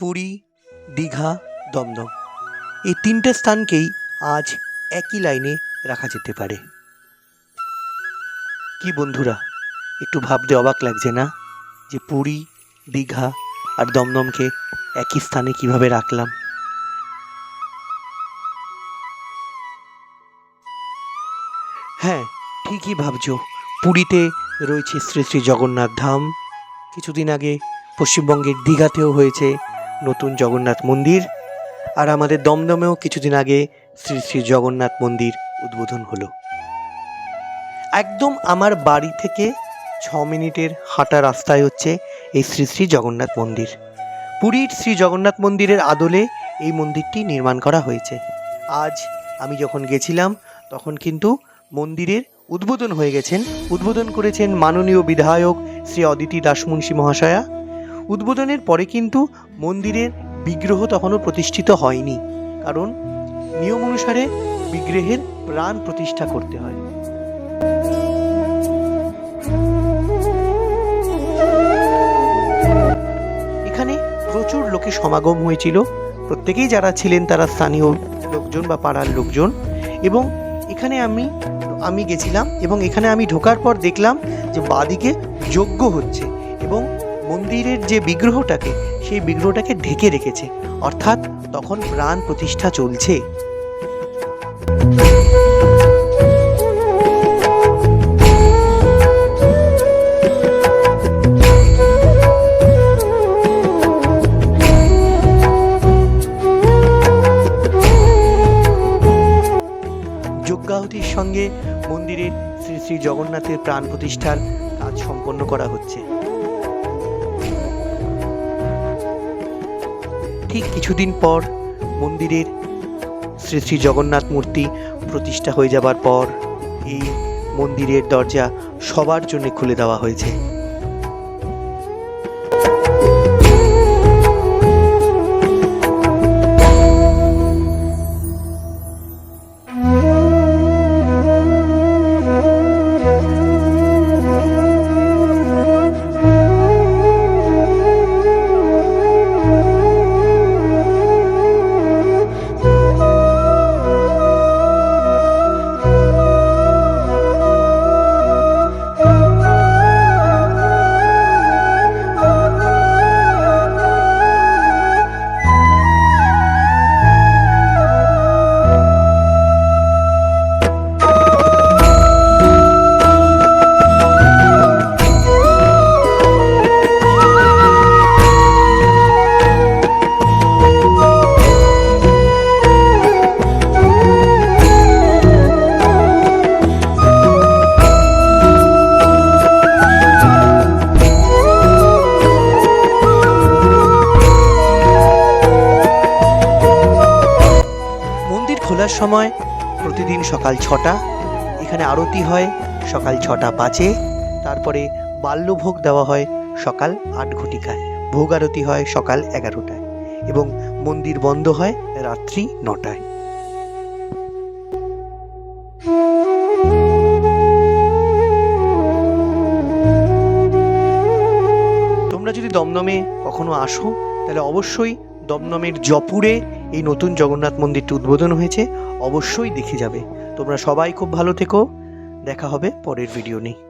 পুরী, দীঘা, দমদম। এই তিনটে স্থানকেই আজ একই লাইনে রাখা যেতে পারে। কি বন্ধুরা, একটু ভাবতে অবাক লাগছে না যে পুরী, দীঘা আর দমদমকে একই স্থানে কীভাবে রাখলাম? হ্যাঁ ঠিকই ভাবছ। পুরীতে রয়েছে শ্রী শ্রী জগন্নাথ ধাম। কিছুদিন আগে পশ্চিমবঙ্গের দীঘাতেও হয়েছে নতুন জগন্নাথ মন্দির আর আমাদের দমদমেও কিছুদিন আগে শ্রী শ্রী জগন্নাথ মন্দির উদ্বোধন হলো। একদম আমার বাড়ি থেকে ছ মিনিটের হাঁটা রাস্তায় হচ্ছে এই শ্রী শ্রী জগন্নাথ মন্দির। পুরীর শ্রী জগন্নাথ মন্দিরের আদলে এই মন্দিরটি নির্মাণ করা হয়েছে। আজ আমি যখন গেছিলাম, তখন কিন্তু মন্দিরের উদ্বোধন হয়ে গেছেন। উদ্বোধন করেছেন মাননীয় বিধায়ক শ্রী অদিতি দাসমুন্সী মহাশয়া। উদ্বোধনের পরে কিন্তু মন্দিরের বিগ্রহ তখনও প্রতিষ্ঠিত হয়নি। কারণ নিয়ম অনুসারে বিগ্রহের প্রাণ প্রতিষ্ঠা করতে হয়। এখানে প্রচুর লোকের সমাগম হয়েছিল। প্রত্যেকেই যারা ছিলেন তারা স্থানীয় লোকজন বা পাড়ার লোকজন। এবং এখানে আমি আমি গেছিলাম এবং এখানে আমি ঢোকার পর দেখলাম যে বাদিকে যজ্ঞ হচ্ছে এবং মন্দিরের যে বিগ্রহটাকে, সেই বিগ্রহটাকে ঢেকে রেখেছে। অর্থাৎ তখন প্রাণ প্রতিষ্ঠা চলছে। যজ্ঞাহুতির সঙ্গে মন্দিরের শ্রী শ্রী জগন্নাথের প্রাণ প্রতিষ্ঠার কাজ সম্পন্ন করা হচ্ছে। ঠিক কিছুদিন পর মন্দিরের শ্রী শ্রী জগন্নাথ মূর্তি প্রতিষ্ঠা হয়ে যাবার পর এই মন্দিরের দরজা সবার জন্য খুলে দেওয়া হয়েছে। খোলার সময় প্রতিদিন সকাল ছটা, এখানে আরতি হয় সকাল ছটা পাঁচে, তারপরে বাল্যভোগ দেওয়া হয় সকাল আট ঘটিকায়, ভোগ আরতি হয় সকাল এগারোটায় এবং মন্দির বন্ধ হয় রাত্রি নটায়। তোমরা যদি দমদমে কখনো আসো, তাহলে অবশ্যই দমদমের জপুরে এই নতুন জগন্নাথ মন্দিরটি উদ্বোধন হয়েছে, অবশ্যই দেখে যাবে। তোমরা সবাই খুব ভালো থেকো। দেখা হবে পরের ভিডিও নিয়ে।